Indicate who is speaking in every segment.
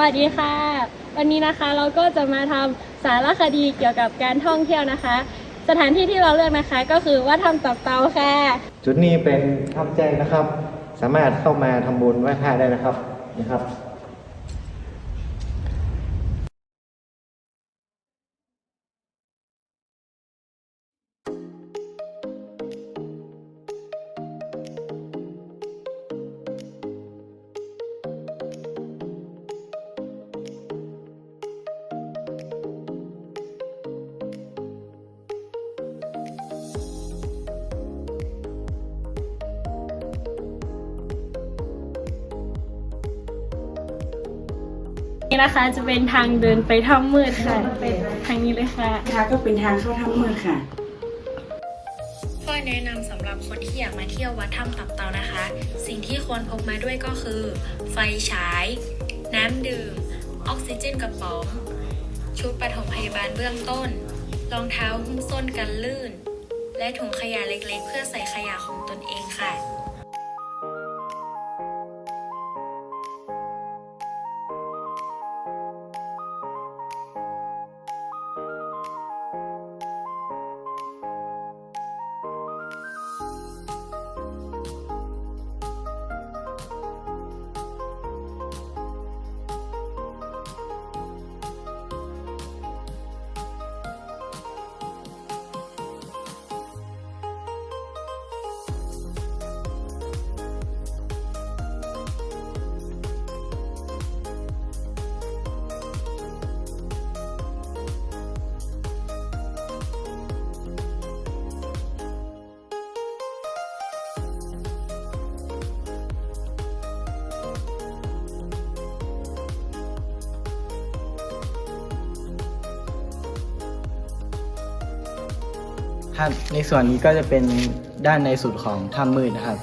Speaker 1: วัสดีค่ะ วันนี้นะคะเราก็จะมาทำสารคดีเกี่ยวกับการท่องเที่ยวนะคะ สถานที่ที่เราเลือกนะคะก็คือวัดถ้ำตับเตาค่ะ
Speaker 2: จุดนี้เป็นถ้ำแจ้งนะครับ สามารถเข้ามาทำบุญไหว้พระได้นะครับนะครับ
Speaker 1: นี่นะคะจะเป็นทางเดินไปถ้ำมืดค่ะเป็นทางนี้เลยค่ะ
Speaker 3: นะคะก็เป็นทางเข้าถ้ำเมืองค่ะ
Speaker 4: ข้อแนะนำสำหรับคนที่อยากมาเที่ยววัดถ้ำตับเตานะคะ สิ่งที่ควรพกมาด้วยก็คือ ไฟฉาย น้ำดื่ม ออกซิเจนกระป๋อง ชุดปฐมพยาบาลเบื้องต้น รองเท้าหุ้มส้นกันลื่น และถุงขยะเล็กๆ เพื่อใส่ขยะของตนเองค่ะ
Speaker 5: ครับในส่วนนี้ก็จะเป็นด้านในสุดของถ้ำมืดนะครับ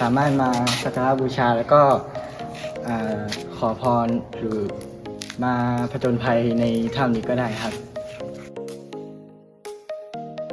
Speaker 5: สามารถมาสักการะบูชาแล้วก็อขอพรหรือมาผจญภัยในถ้ำนี้ก็ได้ครับ